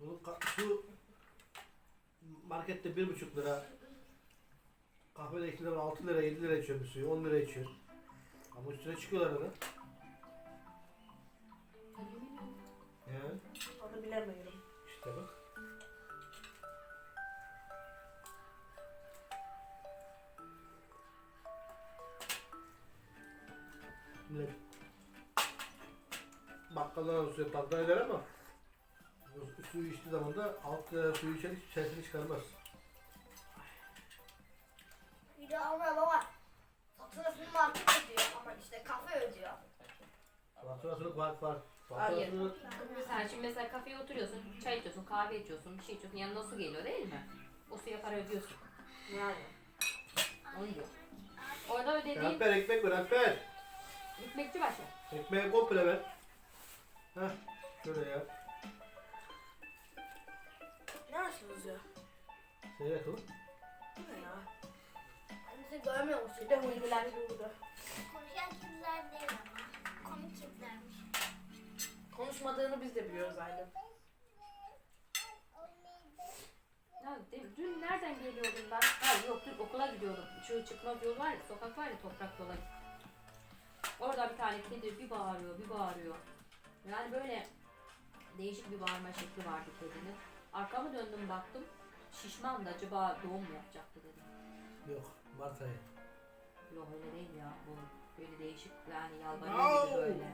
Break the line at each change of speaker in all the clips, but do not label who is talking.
Bu ka- Şu markette bir buçuk lira. Kahvede 2 lira, 6 lira, 7 lira içiyor bir suyu, 10 lira içiyor. Ama üstüne çıkıyorlar arada. Ya
Onu bilemiyorum.
işte bak. Millet bakkaldan suyu tatlı eder ama suyu içtiği zaman da alt lira suyu içer hiç sesini çıkarmaz.
Bir de ama baba. Faturasını market ödüyor ama işte kafe ödüyor.
Faturasını var var.
Hayır.
Faturasını
Sen şimdi mesela kafeye oturuyorsun, çay içiyorsun, kahve içiyorsun, bir şey içiyorsun, yanına su geliyor değil mi? O suya para ödüyorsun.
Yani.
Onu diyor. Orada ödediğin
Alper ekmek ver Alper.
ekmekçi başı.
Ekmeği komple ver. Heh şöyle ya.
Ne açtınız ya?
Şey yakalım.
Bu ne ya?
Annesi görmüyor musun?
Bir de huylular burada.
Konuşan kızlar değil ama. Komik kızlarmış.
Konuşmadığını biz de biliyoruz Aylin.
Ya, de- dün nereden geliyordum ben? Ha yok dün okula gidiyordum. Şu çıkmaz yol var ya, sokak var ya toprak yola. Orada bir tane kedi bir bağırıyor, bir bağırıyor. Yani böyle değişik bir bağırma şekli vardı kedinin. Arkamı döndüm baktım. Şişman da acaba doğum mu yapacaktı dedim.
Yok Mart ayı.
Yok öyle değil ya. Bu böyle değişik yani yalvarıyor gibi böyle.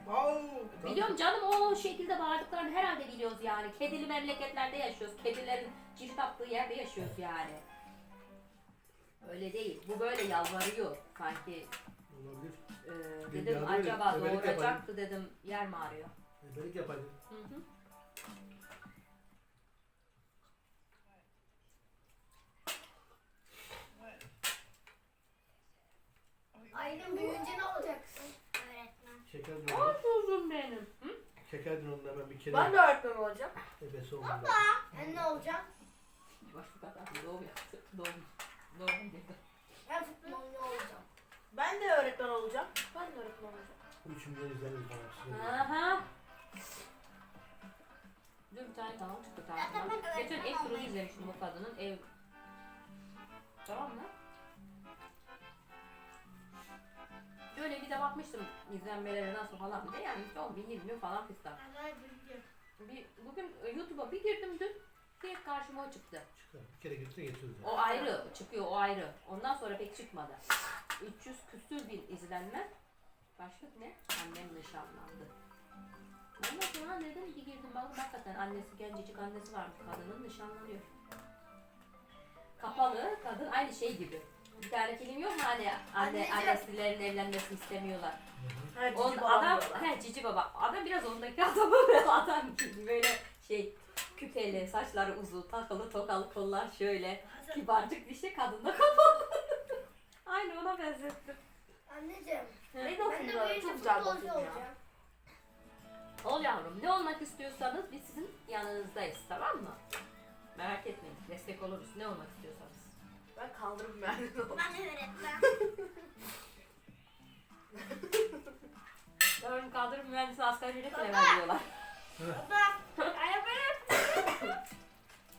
Biliyorum canım o şekilde bağırdıklarını herhalde biliyoruz yani. Kedili memleketlerde yaşıyoruz. Kedilerin cirit attığı yerde yaşıyoruz yani. Öyle değil. Bu böyle yalvarıyor sanki.
Olabilir.
Ee, dedim
öyle,
acaba
öbelik
doğuracaktı dedim. Yer mi ağrıyor?
Ebelik yapayım.
Hı hı.
Aylin büyüyünce ne olacaksın?
Öğretmen.
Dönüyor.
kuzum benim. Hı?
Şeker dönüyor hemen bir kere.
Ben de öğretmen olacağım.
Ebesi oldu.
Ben ne olacağım?
Baş bu kadar doğum yaptı. Doğum. Doğum dedi.
Ben futbolcu olacağım.
Ben de öğretmen olacağım. Ben de öğretmen olacağım.
Üç milyon izlenir falan.
Aha. Dün bir tane kanal çıktı karşıma. Geçen ev turunu izlemiştim o kadının ev. Bakmıştım izlenmeleri nasıl falan diye yani işte 10 bin 20 bin falan fistan. Bir, bugün e, YouTube'a bir girdim dün direkt karşıma o çıktı.
Çıkar. Bir kere gitti geçiyoruz.
O ayrı çıkıyor o ayrı. Ondan sonra pek çıkmadı. 300 küsür bin izlenme. Başka ne? Annem nişanlandı. Ondan sonra dedim bir girdim baktım hakikaten annesi gencecik annesi varmış kadının nişanlanıyor. Kapalı kadın aynı şey gibi. Bir tane film yok mu hani anne
Anneciğim.
annesilerin evlenmesini istemiyorlar.
Ha, cici
On,
babam
adam
diyorlar.
he cici baba. Adam biraz ondaki adamı böyle adam gibi böyle şey küpeli, saçları uzun, takılı, tokalı kollar şöyle. Kibarcık dişi kadın da kapalı. Aynı ona benzettim.
Anneciğim.
Neydi o
Ben de büyüyünce
Çok güzel
futbolcu
ya.
olacağım.
Ol yavrum ne olmak istiyorsanız biz sizin yanınızdayız tamam mı? Merak etmeyin destek oluruz ne olmak istiyorsanız.
Ben kaldırım mühendisi olacağım.
Ben öğretmen.
Yavrum kaldırım mühendisi asgari ücret bile veriyorlar.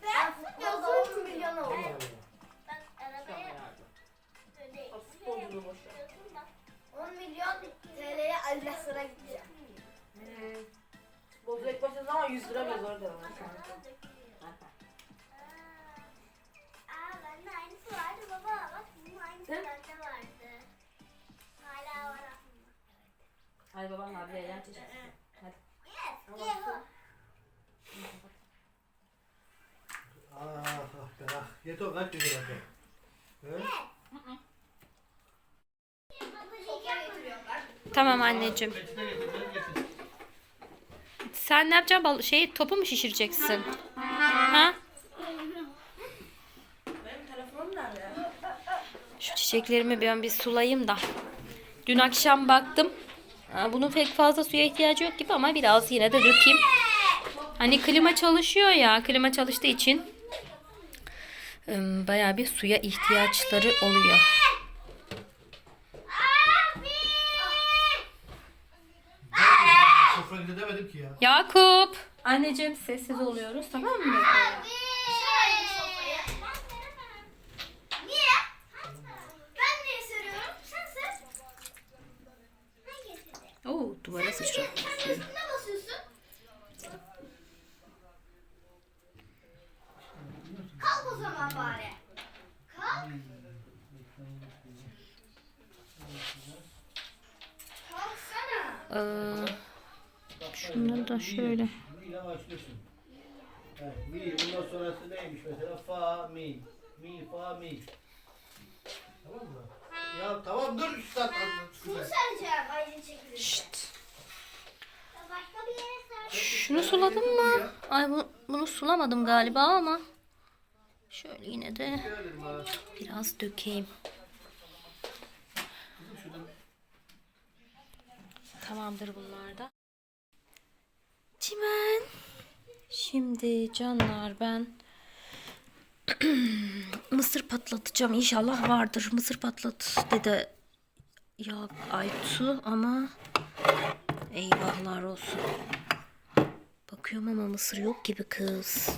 Ben futbolda 10 milyon.
Allah.
Ben arabaya döneyim.
Futbolculuğu boş ver.
10 milyon TL'ye Allah sıra gideceğim.
Bozu ilk başladığı zaman 100 lira zor devam.
Bir eğlence çeksin. Hadi.
Ah ah be ah. Yeto kaç? He?
Tamam anneciğim. Sen ne yapacaksın? Bal şey topu mu şişireceksin? Ha?
Benim telefonum nerede?
Şu çiçeklerimi ben bir sulayayım da. Dün akşam baktım. Aa, Bunun pek fazla suya ihtiyacı yok gibi ama biraz yine de dökeyim. Hani klima çalışıyor ya. Klima çalıştığı için ım, bayağı bir suya ihtiyaçları oluyor.
Sofra gidemedim ki ya.
Yakup.
Anneciğim sessiz oluyoruz tamam mı?
Şöyle
duvara
üstüne basıyorsun. Kalk o zaman bari. Kalk. Kalksana.
Ee, şunları da şöyle.
Mi. Bundan sonrası neymiş mesela? Fa, mi. Mi, fa, mi. Tamam mı? Ya tamam dur üstad
Şunu
anlat.
sereceğim Aydın çekilirse.
Şşt.
Başka bir yere ser.
Şunu suladın mı? Ay bunu, bunu sulamadım galiba ama. Şöyle yine de biraz dökeyim. Tamamdır bunlar da. Çimen. Şimdi canlar ben mısır patlatacağım. İnşallah vardır. Mısır patlat dedi ya Aytu ama eyvahlar olsun. Bakıyorum ama mısır yok gibi kız.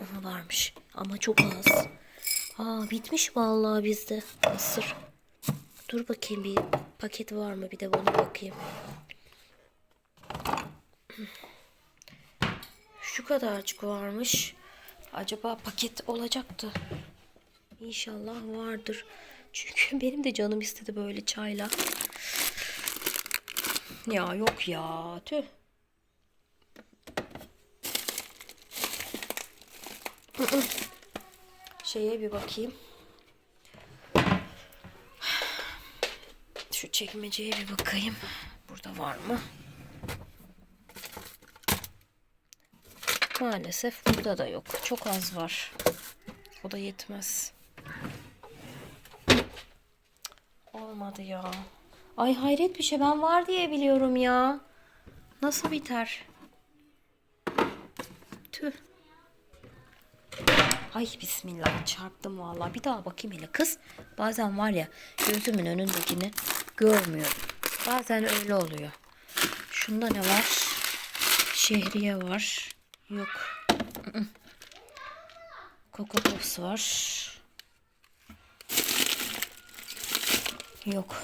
Ama varmış. Ama çok az. Aa bitmiş vallahi bizde mısır. Dur bakayım bir paket var mı bir de buna bakayım. Şu kadarcık varmış. Acaba paket olacaktı. İnşallah vardır. Çünkü benim de canım istedi böyle çayla. Ya yok ya. Tüh. Şeye bir bakayım. Şu çekmeceye bir bakayım. Burada var mı? Maalesef burada da yok. Çok az var. O da yetmez. Olmadı ya. Ay hayret bir şey. Ben var diye biliyorum ya. Nasıl biter? Tüh. Ay bismillah çarptım vallahi. Bir daha bakayım hele kız. Bazen var ya gözümün önündekini görmüyorum. Bazen öyle oluyor. Şunda ne var? Şehriye var. Yok. Coco Pops var. Yok.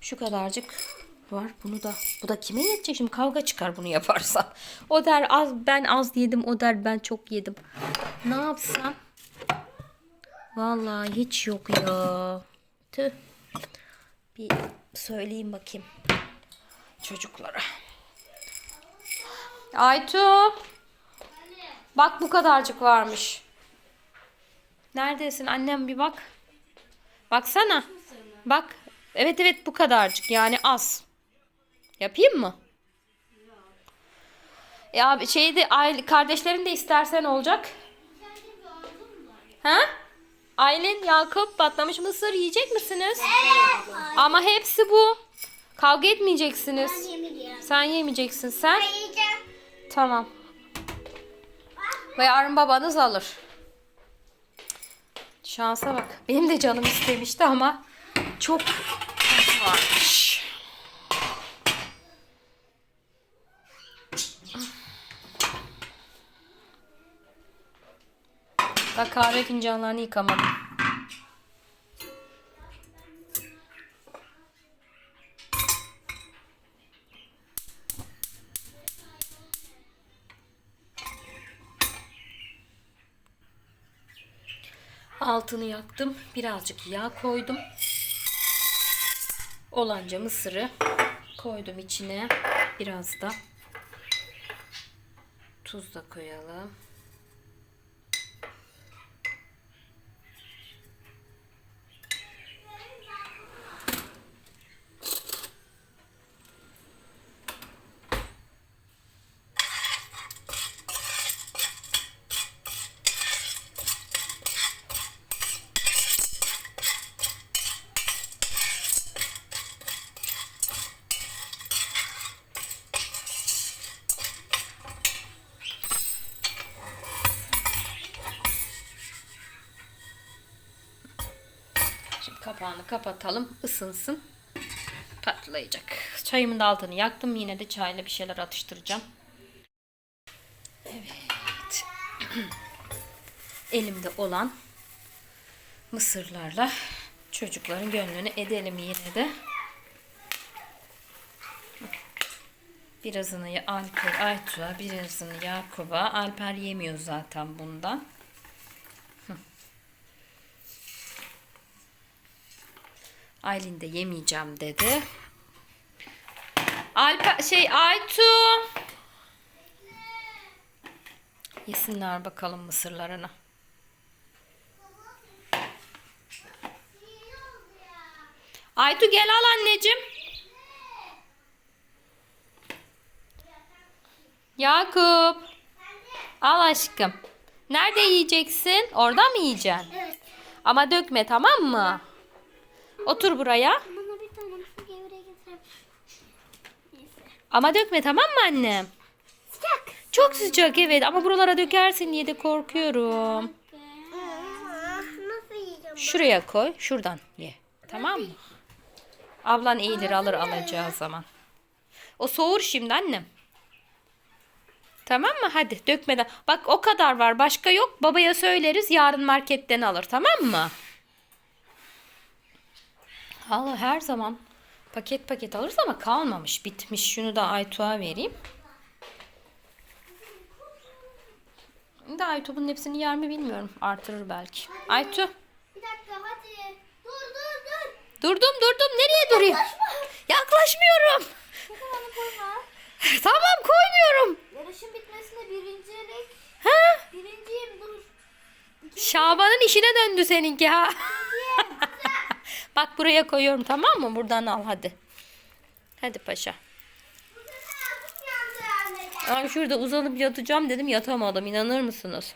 Şu kadarcık var. Bunu da bu da kime yetecek şimdi kavga çıkar bunu yaparsan. O der az ben az yedim, o der ben çok yedim. Ne yapsam? Vallahi hiç yok ya. Tüh. Bir söyleyeyim bakayım çocuklara. Aytu. Bak bu kadarcık varmış. Neredesin annem bir bak. Baksana. Bak. Evet evet bu kadarcık yani az. Yapayım mı? Ya şeyde aile kardeşlerin de istersen olacak. Ha? Aylin, Yakup patlamış mısır yiyecek misiniz? Ama hepsi bu. Kavga etmeyeceksiniz. Sen yemeyeceksin. Sen?
Yiyeceğim.
Tamam. Ve yarın babanız alır. Şansa bak. Benim de canım istemişti ama çok varmış. Da kahve fincanlarını yıkamadım. Altını yaktım. Birazcık yağ koydum. Olanca mısırı koydum içine. Biraz da tuz da koyalım. Şimdi kapağını kapatalım. ısınsın. Patlayacak. Çayımın da altını yaktım. Yine de çayla bir şeyler atıştıracağım. Evet. Elimde olan mısırlarla çocukların gönlünü edelim yine de. Birazını Alper, Aytu'ya, birazını Yakup'a. Alper yemiyor zaten bundan. Aylin de yemeyeceğim dedi. Alper, şey Aytu. Yesinler bakalım mısırlarını. Aytu gel al anneciğim. Yakup. Al aşkım. Nerede yiyeceksin? Orada mı yiyeceksin?
Evet.
Ama dökme tamam mı? Otur buraya.
Bana bir. Neyse.
Ama dökme tamam mı annem?
Sıcak.
Çok sıcak evet ama buralara dökersin diye de korkuyorum.
Nasıl yiyeceğim?
Şuraya koy. Şuradan ye. Tamam mı? Ablan eğilir alır alacağı zaman. O soğur şimdi annem. Tamam mı? Hadi dökmeden. Bak o kadar var. Başka yok. Babaya söyleriz. Yarın marketten alır. Tamam mı? Allah her zaman paket paket alırız ama kalmamış. Bitmiş. Şunu da Aytuğ'a vereyim. Da Aytu bunun hepsini yer mi bilmiyorum. Artırır belki. Aytu.
Bir dakika hadi. Dur dur dur.
Durdum durdum. Nereye durayım? Yaklaşmıyorum.
Onu koyma.
tamam koymuyorum.
Yarışın bitmesine birincilik.
Ha?
Birinciyim dur.
Şaban'ın işine döndü seninki ha. Bak buraya koyuyorum tamam mı? Buradan al hadi. Hadi paşa. Ay şurada uzanıp yatacağım dedim yatamadım. İnanır mısınız?